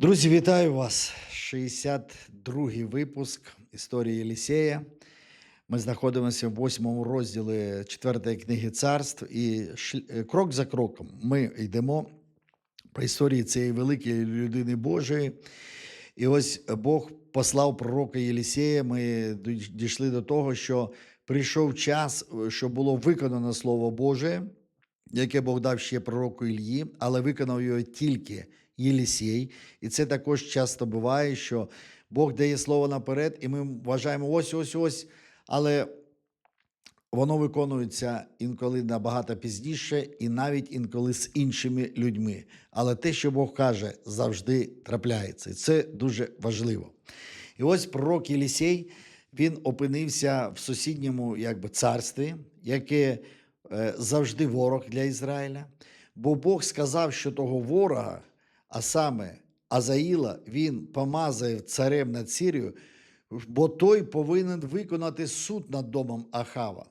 Друзі, вітаю вас! 62-й випуск історії Єлісея. Ми знаходимося в восьмому розділі четвертої книги царств, і крок за кроком ми йдемо по історії цієї великої людини Божої. І ось Бог послав пророка Єлісея. Ми дійшли до того, що прийшов час, що було виконано Слово Боже, яке Бог дав ще пророку Ільї, але виконав його тільки Єлісей. І це також часто буває, що Бог дає слово наперед, і ми вважаємо ось, ось, ось. Але воно виконується інколи набагато пізніше, і навіть інколи з іншими людьми. Але те, що Бог каже, завжди трапляється. І це дуже важливо. І ось пророк Єлісей, він опинився в сусідньому якби, царстві, яке е, завжди ворог для Ізраїля. Бо Бог сказав, що того ворога, а саме Азаїла, він помазає царем над Сірію, бо той повинен виконати суд над домом Ахава.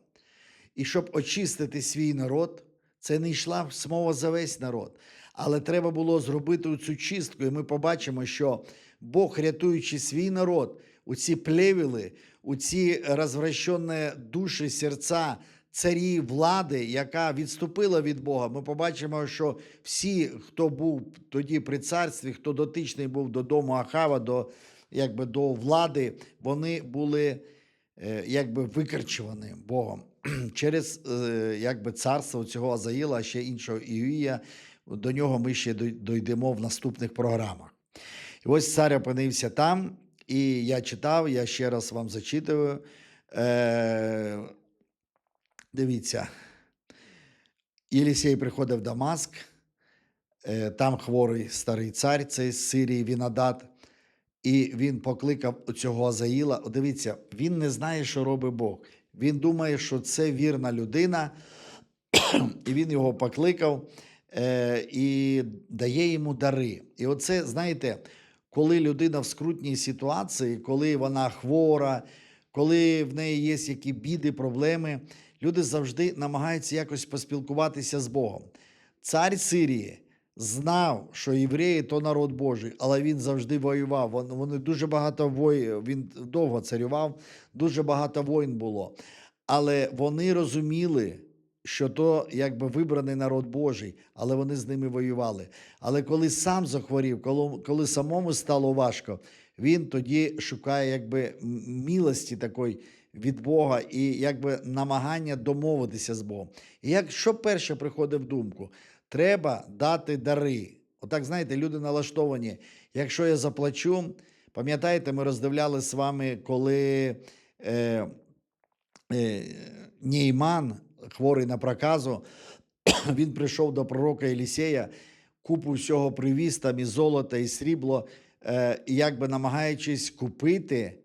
І щоб очистити свій народ, це не йшла мова за весь народ. Але треба було зробити цю чистку, і ми побачимо, що Бог, рятуючи свій народ, у ці плевіли, у ці розвращені душі, серця царі влади, яка відступила від Бога, ми побачимо, що всі, хто був тоді при царстві, хто дотичний був до дому Ахава, до, якби, до влади, вони були е, якби викорчувані Богом через е, якби, царство цього Азаїла, а ще іншого Іуїя. До нього ми ще дійдемо в наступних програмах. І ось цар опинився там, і я читав, я ще раз вам зачитую. Дивіться, Єлісей приходив в Дамаск, е, там хворий старий цар, цей з Сирії Вінадат, і він покликав цього Азаїла. Дивіться, він не знає, що робить Бог. Він думає, що це вірна людина, і він його покликав е, і дає йому дари. І оце, знаєте, коли людина в скрутній ситуації, коли вона хвора, коли в неї є які біди, проблеми, люди завжди намагаються якось поспілкуватися з Богом. Цар Сирії знав, що євреї то народ Божий, але він завжди воював. Вони дуже багато воїн, він довго царював, дуже багато воїн було. Але вони розуміли, що то якби вибраний народ Божий, але вони з ними воювали. Але коли сам захворів, коли, коли самому стало важко, він тоді шукає якби м- милості такої від Бога і якби намагання домовитися з Богом. І як що перше приходить в думку? Треба дати дари. Отак, знаєте, люди налаштовані. Якщо я заплачу, пам'ятаєте, ми роздивляли з вами, коли е, е, Нейман, хворий на проказу, він прийшов до пророка Елісея, купу всього привіз, там і золото, і срібло, е, якби намагаючись купити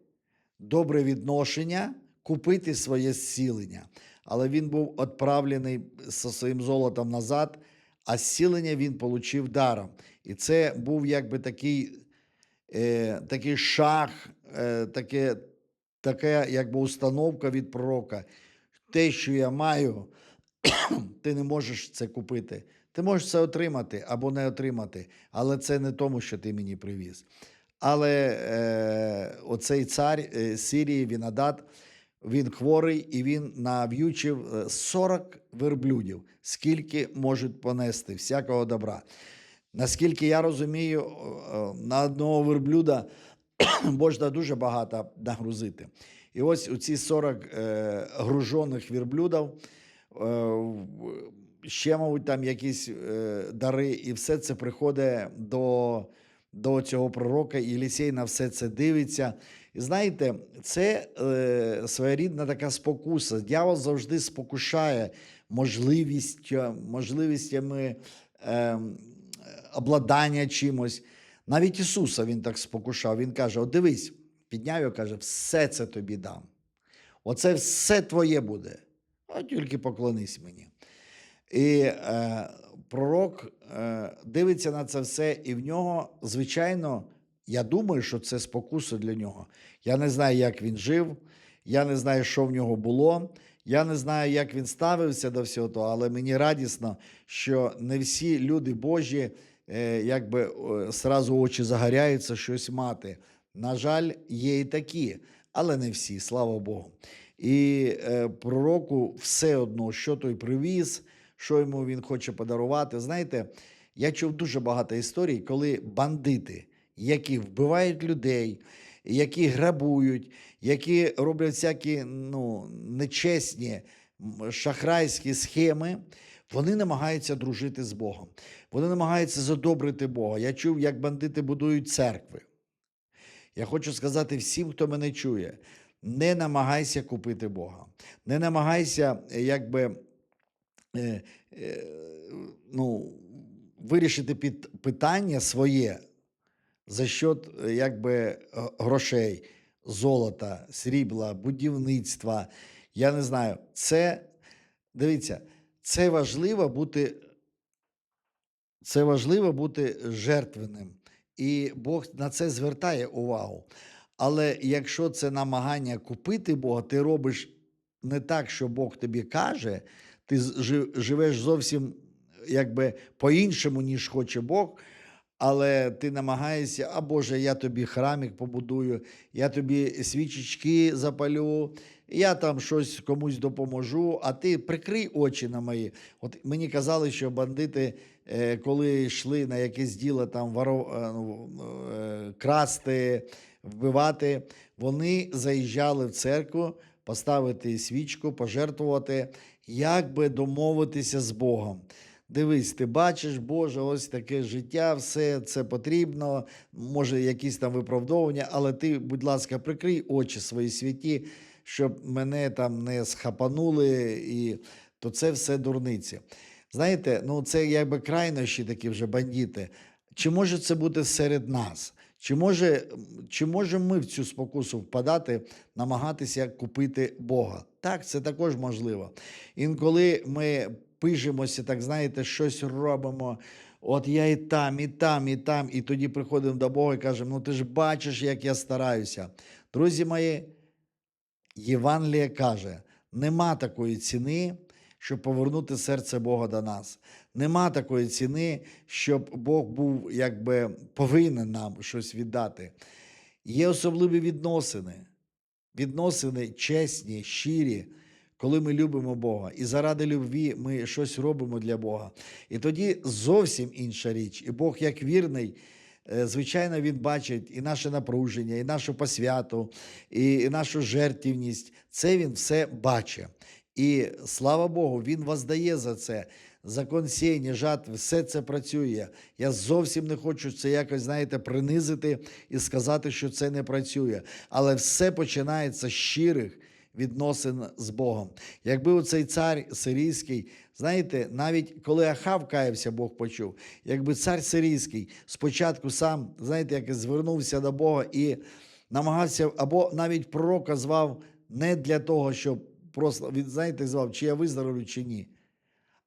добре відношення, купити своє зцілення. Але він був відправлений зі своїм золотом назад, а зцілення він отримав даром. І це був якби такий, е, такий шах, е, таке, така якби установка від пророка. Те, що я маю, ти не можеш це купити. Ти можеш це отримати або не отримати, але це не тому, що ти мені привіз. Але е, оцей цар е, Сирії Вінадат, він хворий і він нав'ючив е, 40 верблюдів, скільки можуть понести всякого добра. Наскільки я розумію, е, е, на одного верблюда можна дуже багато нагрузити. І ось у ці 40 е, гружених верблюдів, е, ще, мабуть, там якісь е, дари, і все це приходить до, до цього пророка, Єлісей на все це дивиться. І знаєте, це е, своєрідна така спокуса. Дьявол завжди спокушає можливістю, можливістями е, обладання чимось. Навіть Ісуса він так спокушав. Він каже: От дивись, підняв його, каже, все це тобі дам. Оце все твоє буде. А тільки поклонись мені. І е, пророк е, дивиться на це все, і в нього, звичайно, я думаю, що це спокуса для нього. Я не знаю, як він жив, я не знаю, що в нього було. Я не знаю, як він ставився до всього того, але мені радісно, що не всі люди Божі е, якби сразу очі загоряються щось мати. На жаль, є і такі, але не всі, слава Богу. І е, пророку все одно, що той привіз, що йому він хоче подарувати. Знаєте, я чув дуже багато історій, коли бандити, які вбивають людей, які грабують, які роблять всякі ну, нечесні шахрайські схеми, вони намагаються дружити з Богом. Вони намагаються задобрити Бога. Я чув, як бандити будують церкви. Я хочу сказати всім, хто мене чує, не намагайся купити Бога. Не намагайся, якби, е, е, ну, вирішити під питання своє за счет якби, е, грошей, золота, срібла, будівництва. Я не знаю. Це, дивіться, це важливо бути, це важливо бути жертвенним. І Бог на це звертає увагу. Але якщо це намагання купити Бога, ти робиш не так, що Бог тобі каже, ти живеш зовсім якби по-іншому, ніж хоче Бог, але ти намагаєшся, а Боже, я тобі храмик побудую, я тобі свічечки запалю, я там щось комусь допоможу, а ти прикрий очі на мої. От мені казали, що бандити, е, коли йшли на якесь діло там воро, е, ну, е, красти, вбивати, вони заїжджали в церкву поставити свічку, пожертвувати, як би домовитися з Богом. Дивись, ти бачиш, Боже, ось таке життя, все це потрібно, може, якісь там виправдовування, але ти, будь ласка, прикрий очі свої святі, щоб мене там не схапанули, і то це все дурниці. Знаєте, ну це якби крайнощі такі вже бандити. Чи може це бути серед нас? Чи може, чи можемо ми в цю спокусу впадати, намагатися купити Бога? Так, це також можливо. Інколи ми пижимося, так знаєте, щось робимо. От я і там, і там, і там, і тоді приходимо до Бога і кажемо: ну ти ж бачиш, як я стараюся. Друзі мої, Євангеліє каже: нема такої ціни, щоб повернути серце Бога до нас. Нема такої ціни, щоб Бог був якби повинен нам щось віддати. Є особливі відносини, відносини чесні, щирі, коли ми любимо Бога. І заради любві ми щось робимо для Бога. І тоді зовсім інша річ. І Бог, як вірний, е, звичайно, Він бачить і наше напруження, і нашу посвяту, і нашу жертвівність. Це Він все бачить. І слава Богу, Він воздає за це. Закон сіяння, жатви, все це працює. Я зовсім не хочу це якось, знаєте, принизити і сказати, що це не працює. Але все починається з щирих відносин з Богом. Якби оцей цар сирійський, знаєте, навіть коли Ахав каявся, Бог почув, якби цар сирійський спочатку сам, знаєте, як звернувся до Бога і намагався, або навіть пророка звав не для того, щоб просто, він, знаєте, звав, чи я виздоровлю, чи ні.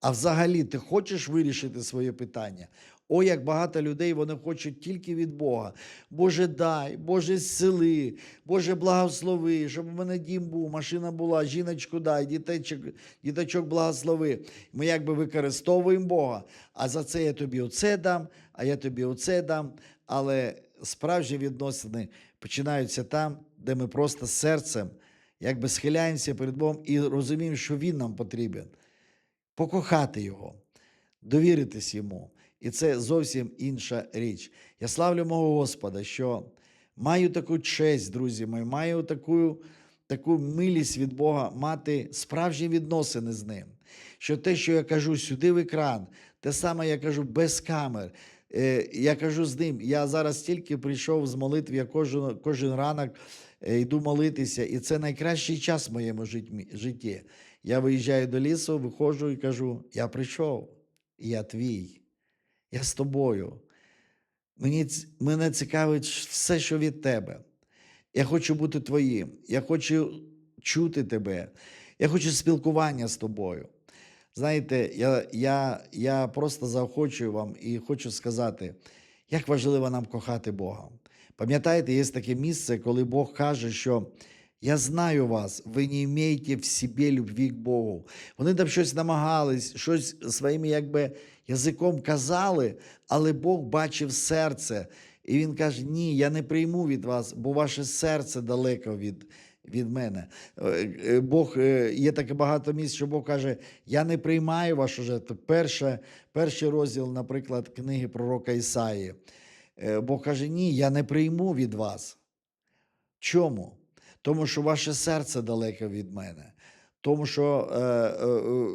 А взагалі, ти хочеш вирішити своє питання? О, як багато людей вони хочуть тільки від Бога. Боже, дай, Боже, зцели, Боже, благослови, щоб у мене дім був, машина була, жіночку дай, дітечок, діточок благослови. Ми якби використовуємо Бога, а за це я тобі оце дам, а я тобі оце дам. Але справжні відносини починаються там, де ми просто серцем якби схиляємося перед Богом і розуміємо, що Він нам потрібен покохати Його, довіритись йому. І це зовсім інша річ. Я славлю мого Господа, що маю таку честь, друзі мої, маю таку, таку милість від Бога мати справжні відносини з ним. Що те, що я кажу сюди в екран, те саме я кажу без камер. Е, Я кажу з ним, я зараз тільки прийшов з молитви, я кожен, кожен ранок е, йду молитися, і це найкращий час в моєму житті. Я виїжджаю до лісу, виходжу і кажу: я прийшов, я твій, я з тобою. Мені, мене цікавить все, що від тебе. Я хочу бути твоїм, я хочу чути тебе, я хочу спілкування з тобою. Знаєте, я, я, я просто заохочую вам і хочу сказати, як важливо нам кохати Бога. Пам'ятаєте, є таке місце, коли Бог каже, що Я знаю вас, ви не маєте в собі любві к Богу. Вони там щось намагались, щось своїм якби язиком казали, але Бог бачив серце. І він каже: Ні, я не прийму від вас, бо ваше серце далеко від, від мене. Е, е, Бог е, є таке багато місць, що Бог каже: Я не приймаю вашу жертву. Перше, перший розділ, наприклад, книги пророка Ісаї. Бог каже: Ні, я не прийму від вас. Чому? Тому що ваше серце далеко від мене. Тому що е, е,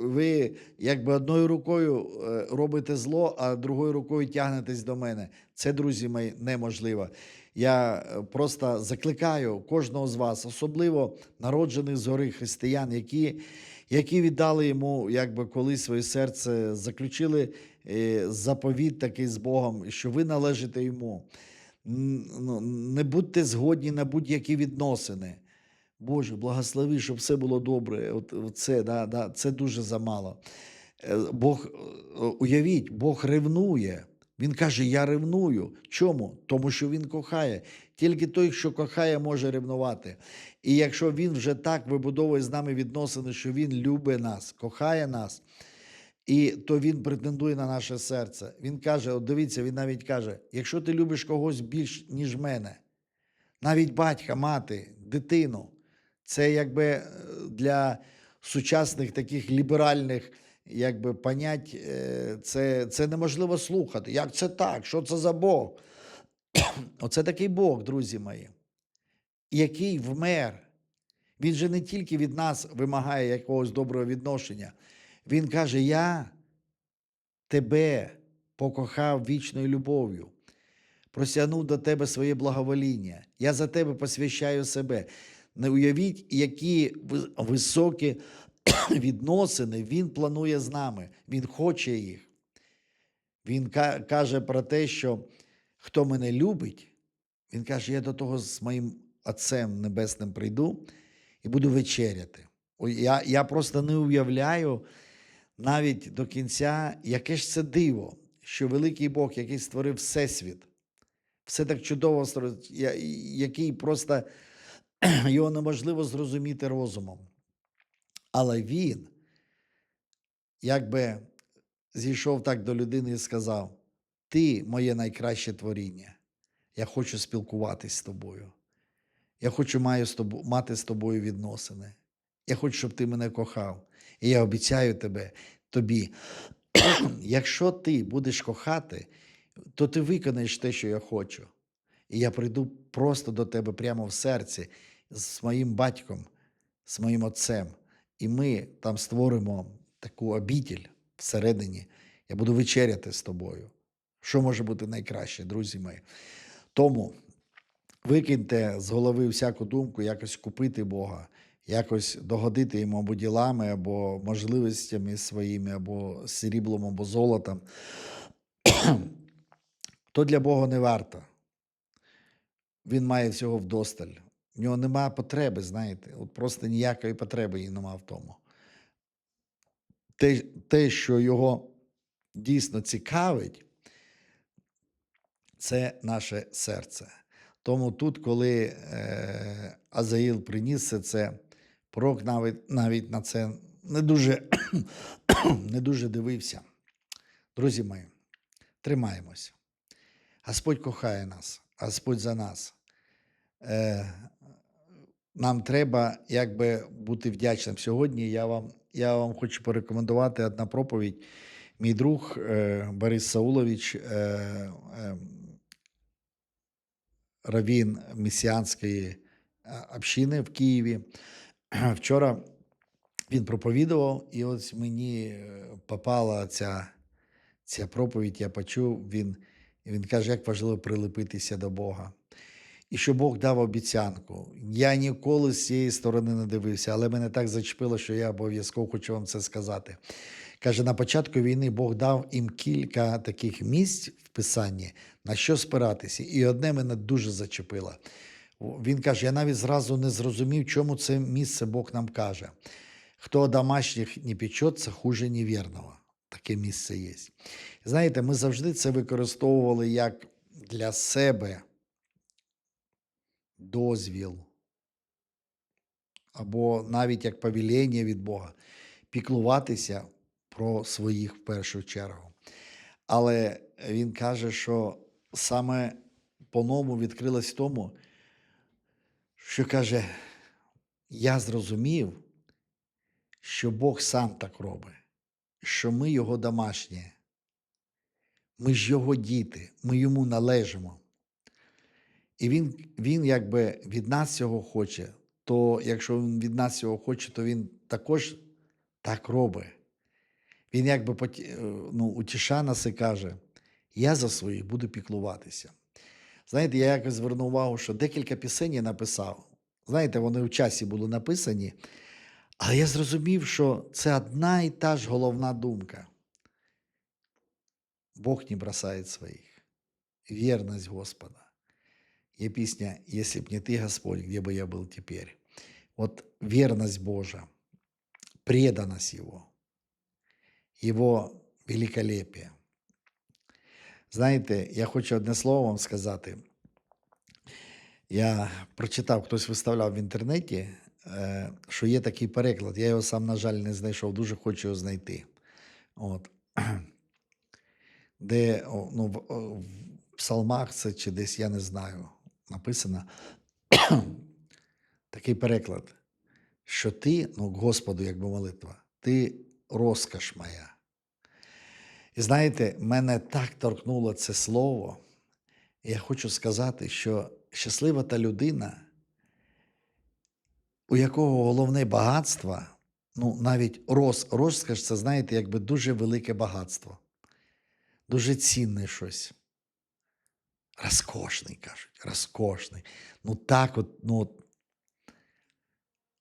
ви якби одною рукою е, робите зло, а другою рукою тягнетесь до мене. Це, друзі мої, неможливо. Я е, просто закликаю кожного з вас, особливо народжених згори християн, які, які віддали йому якби колись своє серце, заключили е, заповіт такий з Богом, що ви належите йому. Ну, Не будьте згодні на будь-які відносини. Боже, благослови, щоб все було добре. От, це, да, да, це дуже замало. Е, Бог, е, уявіть, Бог ревнує. Він каже: Я ревную. Чому? Тому що він кохає. Тільки той, хто кохає, може ревнувати. І якщо він вже так вибудовує з нами відносини, що він любить нас, кохає нас, і то він претендує на наше серце. Він каже: от дивіться, він навіть каже: якщо ти любиш когось більш, ніж мене, навіть батька, мати, дитину. Це якби е, для сучасних таких ліберальних якби, понять, е, це, це неможливо слухати. Як це так? Що це за Бог? Оце такий Бог, друзі мої, який вмер. Він же не тільки від нас вимагає якогось доброго відношення. Він каже: Я тебе покохав вічною любов'ю просягнув до тебе своє благовоління. Я за тебе посвящаю себе. Не уявіть, які високі відносини він планує з нами. Він хоче їх. Він каже про те, що хто мене любить, він каже: я до того з моїм Отцем Небесним прийду і буду вечеряти. Я, я просто не уявляю навіть до кінця, яке ж це диво, що великий Бог, який створив Всесвіт, все так чудово, який просто його неможливо зрозуміти розумом. Але він, якби зійшов так до людини і сказав: Ти моє найкраще творіння. Я хочу спілкуватись з тобою. Я хочу маю мати з тобою відносини. Я хочу, щоб ти мене кохав. І я обіцяю тебе, тобі, якщо ти будеш кохати, то ти виконаєш те, що я хочу. І я прийду просто до тебе прямо в серці з моїм батьком, з моїм отцем. І ми там створимо таку обітель всередині. Я буду вечеряти з тобою. Що може бути найкраще, друзі мої? Тому викиньте з голови всяку думку, якось купити Бога, якось догодити йому або ділами, або можливостями своїми, або сріблом, або золотом. То для Бога не варто. Він має всього вдосталь. В нього немає потреби, знаєте, от просто ніякої потреби і нема в тому. Те, те, що його дійсно цікавить, це наше серце. Тому тут, коли е, Азаїл приніс це, пророк навіть, навіть на це не дуже, не дуже дивився. Друзі мої, тримаємося. Господь кохає нас, Господь за нас. Е, нам треба якби бути вдячним. Сьогодні я вам, я вам хочу порекомендувати одна проповідь. Мій друг е, Борис Саулович, е, равін месіанської общини в Києві. Вчора він проповідував, і ось мені е, попала ця, ця проповідь, я почув, він, він каже, як важливо прилепитися до Бога. І що Бог дав обіцянку. Я ніколи з цієї сторони не дивився, але мене так зачепило, що я обов'язково хочу вам це сказати. Каже, на початку війни Бог дав їм кілька таких місць в Писанні, на що спиратися. І одне мене дуже зачепило. Він каже: я навіть зразу не зрозумів, чому це місце Бог нам каже. Хто домашніх не печеться, хуже невірного. Таке місце є. Знаєте, ми завжди це використовували як для себе дозвіл або навіть як повеління від Бога, піклуватися про своїх в першу чергу. Але він каже, що саме по-новому відкрилось в тому, що каже, я зрозумів, що Бог сам так робить, що ми його домашні, ми ж його діти, ми йому належимо. І він, він якби від нас цього хоче, то якщо він від нас цього хоче, то він також так робить. Він якби е, ну, утіша нас і каже: я за своїх буду піклуватися. Знаєте, я якось звернув увагу, що декілька пісень я написав. Знаєте, вони в часі були написані, але я зрозумів, що це одна і та ж головна думка. Бог не бросает своих. Верность Господа. Є пісня «Если б не ты, Господь, где бы я был теперь?» Вот верность Божия, преданность Его, Его великолепие. Знаєте, я хочу одне слово вам сказати. Я прочитав, хтось виставляв в інтернеті, е, що є такий переклад. Я його сам, на жаль, не знайшов, дуже хочу його знайти. От. Де ну, в, псалмах це чи десь, я не знаю, написано такий переклад, що ти, ну, Господу, якби молитва, ти розкаш моя. І знаєте, мене так торкнуло це слово. І я хочу сказати, що щаслива та людина, у якого головне багатство, ну навіть роз, розкаш, це, знаєте, якби дуже велике багатство, дуже цінне щось. Розкошний, кажуть, розкошний. Ну так от, ну. от.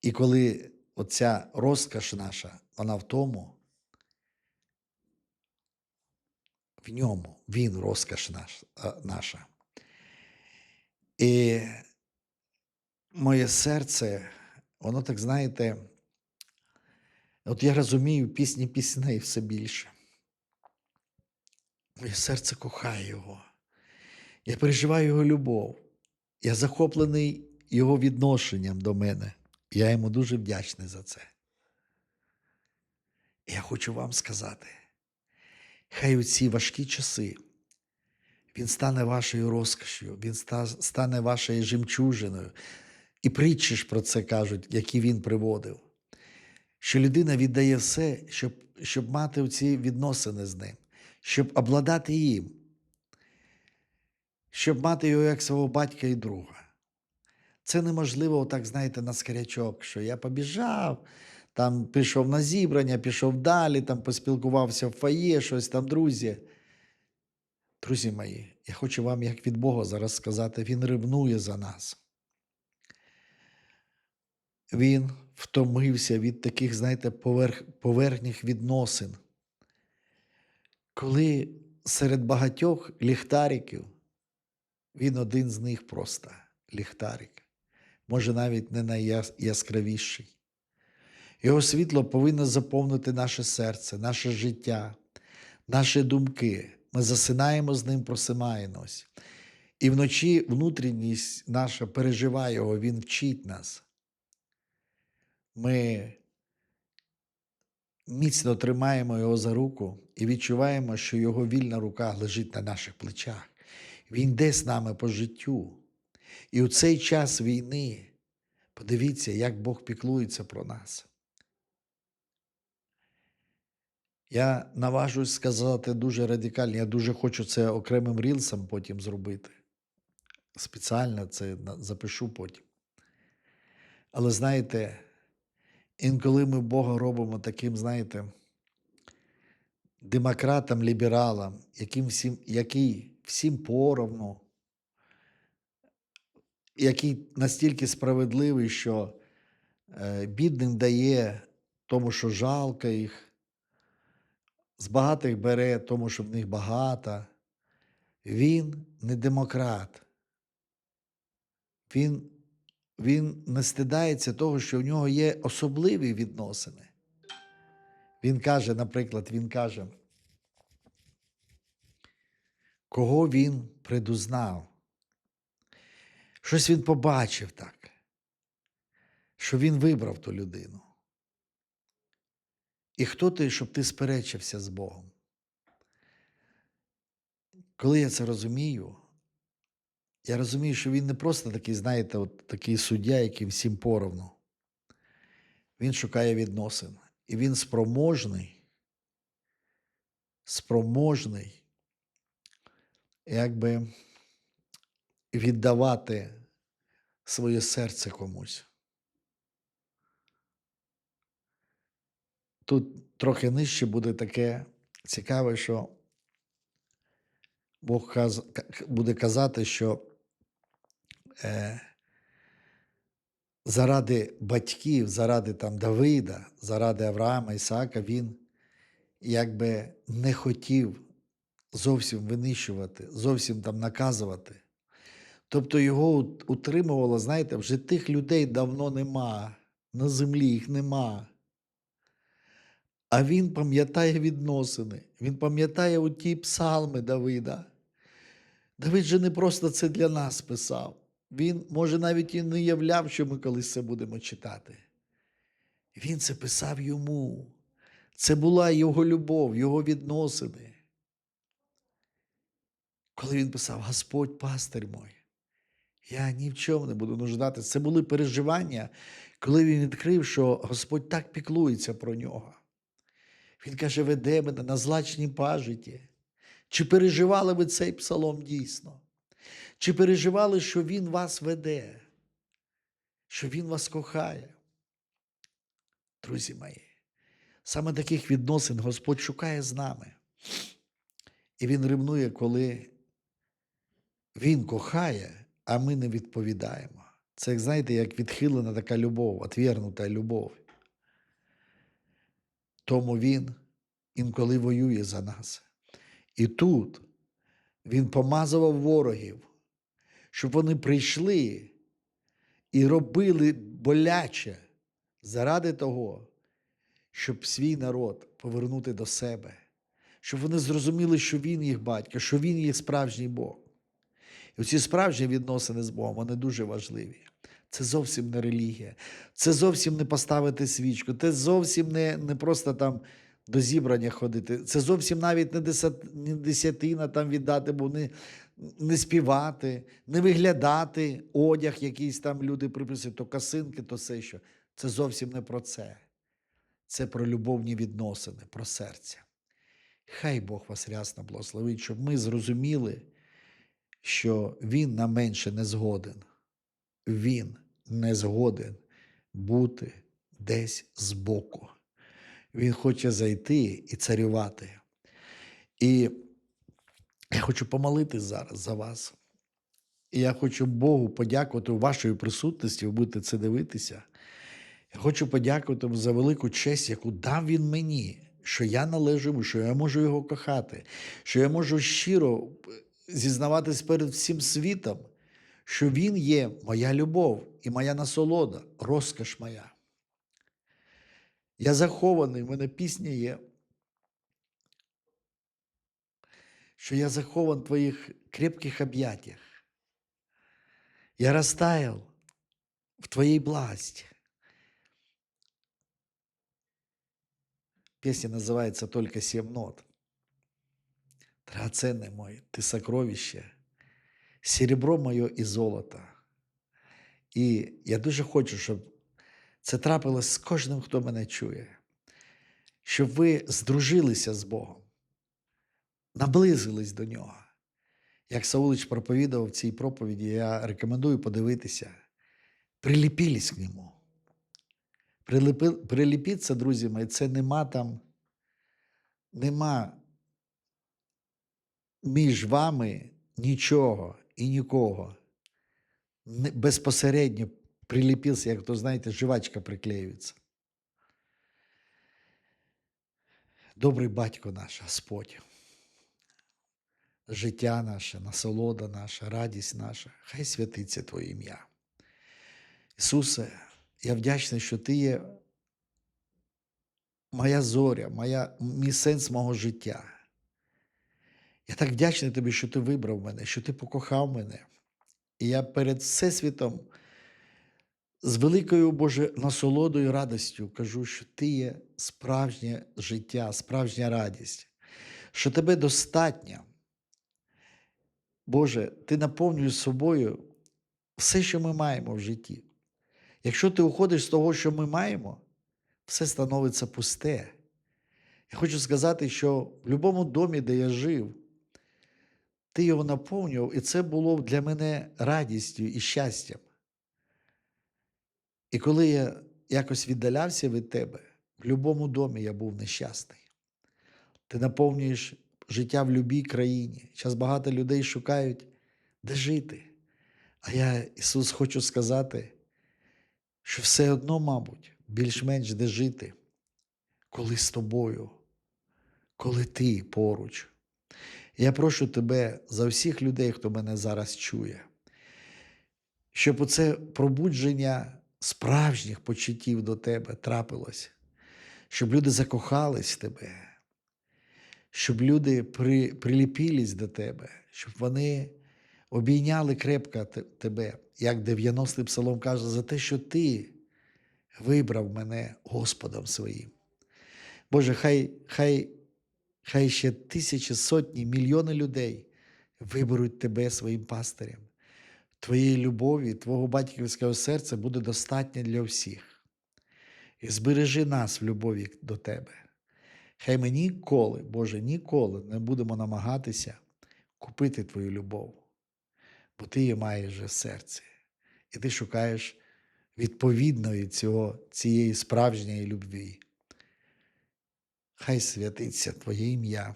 І коли оця розкаш наша, вона в тому, в ньому, він розкаш наш, наша. І моє серце, воно так, знаєте, от я розумію пісні пісней все більше. Моє серце кохає його. Я переживаю його любов. Я захоплений його відношенням до мене. Я йому дуже вдячний за це. Я хочу вам сказати, хай у ці важкі часи він стане вашою розкошю, він стане вашою жемчужиною. І притчі ж про це кажуть, які він приводив. Що людина віддає все, щоб, щоб мати ці відносини з ним, щоб обладати їм, щоб мати його як свого батька і друга. Це неможливо, отак, знаєте, на скорячок, що я побіжав, там пішов на зібрання, пішов далі, там поспілкувався в фоє, щось там, друзі. Друзі мої, я хочу вам, як від Бога, зараз сказати, Він ревнує за нас. Він втомився від таких, знаєте, поверх, поверхніх відносин. Коли серед багатьох ліхтариків він один з них просто ліхтарик, може навіть не найяскравіший. Його світло повинно заповнити наше серце, наше життя, наші думки. Ми засинаємо з ним, просимаємось. І вночі внутрішність наша переживає його, він вчить нас. Ми міцно тримаємо його за руку і відчуваємо, що його вільна рука лежить на наших плечах. Він йде з нами по життю. І у цей час війни подивіться, як Бог піклується про нас. Я наважусь сказати дуже радикально, я дуже хочу це окремим рілсом потім зробити. Спеціально це запишу потім. Але знаєте, інколи ми Бога робимо таким, знаєте, демократом, лібералом, яким всім, який всім поровну, який настільки справедливий, що е, бідним дає тому, що жалко їх, з багатих бере тому, що в них багато. Він не демократ. Він, він не стидається того, що в нього є особливі відносини. Він каже, наприклад, він каже, кого він предузнав. Щось він побачив так. що він вибрав ту людину. І хто ти, щоб ти сперечився з Богом? Коли я це розумію, я розумію, що він не просто такий, знаєте, от такий суддя, який всім поровну. Він шукає відносин. І він спроможний, спроможний, якби віддавати своє серце комусь. Тут трохи нижче буде таке цікаве, що Бог буде казати, що е, заради батьків, заради там Давида, заради Авраама, Ісаака, він якби не хотів зовсім винищувати, зовсім там наказувати. Тобто його утримувало, знаєте, вже тих людей давно нема, на землі їх нема. А він пам'ятає відносини, він пам'ятає у ті псалми Давида. Давид же не просто це для нас писав. Він, може, навіть і не являв, що ми колись це будемо читати. Він це писав йому. Це була його любов, його відносини. Коли він писав Господь пастир мой, я ні в чому не буду нуждатися. Це були переживання, коли він відкрив, що Господь так піклується про нього. Він каже, веде мене на злачній пажиті. Чи переживали ви цей псалом дійсно? Чи переживали, що Він вас веде, що Він вас кохає? Друзі мої, саме таких відносин Господь шукає з нами. І Він ревнує, коли Він кохає, а ми не відповідаємо. Це, знаєте, як відхилена така любов, отвергнута любов. Тому Він інколи воює за нас. І тут Він помазував ворогів, щоб вони прийшли і робили боляче заради того, щоб свій народ повернути до себе, щоб вони зрозуміли, що Він їх батько, що Він їх справжній Бог. І ці справжні відносини з Богом, вони дуже важливі. Це зовсім не релігія, це зовсім не поставити свічку, це зовсім не, не просто там до зібрання ходити. Це зовсім навіть не, десят, не десятина там віддати, бо не, не співати, не виглядати одяг, якийсь там люди приписують, то косинки, то все що. Це зовсім не про це. Це про любовні відносини, про серце. Хай Бог вас рясно благословить, щоб ми зрозуміли, що Він на менше не згоден. Він не згоден бути десь збоку. Він хоче зайти і царювати. І я хочу помолитись зараз за вас. І я хочу Богу подякувати вашої присутності, ви будете це дивитися. Я хочу подякувати за велику честь, яку дав він мені, що я належу що я можу його кохати, що я можу щиро зізнаватись перед всім світом, що він є моя любов і моя насолода, розкаш моя. Я захований, в мене пісня є, що я захован в твоїх крепких об'ятиях. Я растаял в твоей власти. Песня называется «Только семь нот». Драгоценный мой, ты сокровище, серебро моє і золото. І я дуже хочу, щоб це трапилось з кожним, хто мене чує, щоб ви здружилися з Богом, наблизились до нього. Як Саулич проповідав в цій проповіді, я рекомендую подивитися, приліпілись к ньому. Приліпіться, друзі мої, це нема там, нема між вами нічого і нікого. Безпосередньо приліпився, як то, знаєте, жвачка приклеюється. Добрий батько наш, Господь. Життя наше, насолода наша, радість наша, хай святиться Твоє ім'я. Ісусе, я вдячний, що Ти є моя зоря, моя, мій сенс мого життя. Я так вдячний тобі, що ти вибрав мене, що ти покохав мене. І я перед Всесвітом з великою Боже насолодою радістю кажу, що Ти є справжнє життя, справжня радість, що тебе достатньо. Боже, Ти наповнюєш собою все, що ми маємо в житті. Якщо ти уходиш з того, що ми маємо, все становиться пусте. Я хочу сказати, що в будь-якому домі, де я жив, ти його наповнював, і це було для мене радістю і щастям. І коли я якось віддалявся від тебе, в будь-якому домі я був нещасний. Ти наповнюєш життя в будь-якій країні. Зараз багато людей шукають, де жити. А я, Ісус, хочу сказати, що все одно, мабуть, більш-менш де жити, коли з тобою, коли ти поруч. Я прошу тебе за всіх людей, хто мене зараз чує, щоб оце пробудження справжніх почуттів до тебе трапилось, щоб люди закохались в тебе, щоб люди при, приліпілись до тебе, щоб вони обійняли крепко тебе, як 90-й псалом каже, за те, що ти вибрав мене Господом своїм. Боже, хай, хай, хай ще тисячі, сотні, мільйони людей виберуть тебе своїм пастирем. Твоєї любові, Твого батьківського серця буде достатньо для всіх. І збережи нас в любові до Тебе. Хай ми ніколи, Боже, ніколи не будемо намагатися купити Твою любов, бо Ти її маєш вже в серці. І ти шукаєш відповідної цього, цієї справжньої любві. Хай святиться Твоє ім'я,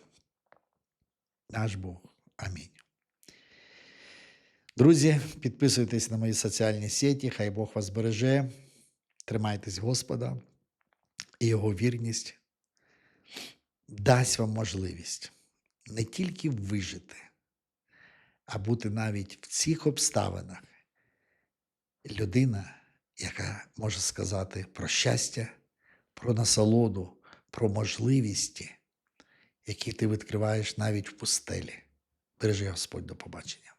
наш Бог. Амінь. Друзі, підписуйтесь на мої соціальні сеті, хай Бог вас береже. Тримайтесь Господа, і Його вірність дасть вам можливість не тільки вижити, а бути навіть в цих обставинах людина, яка може сказати про щастя, про насолоду, про можливості, які ти відкриваєш навіть в пустелі. Бережи Господь до побачення.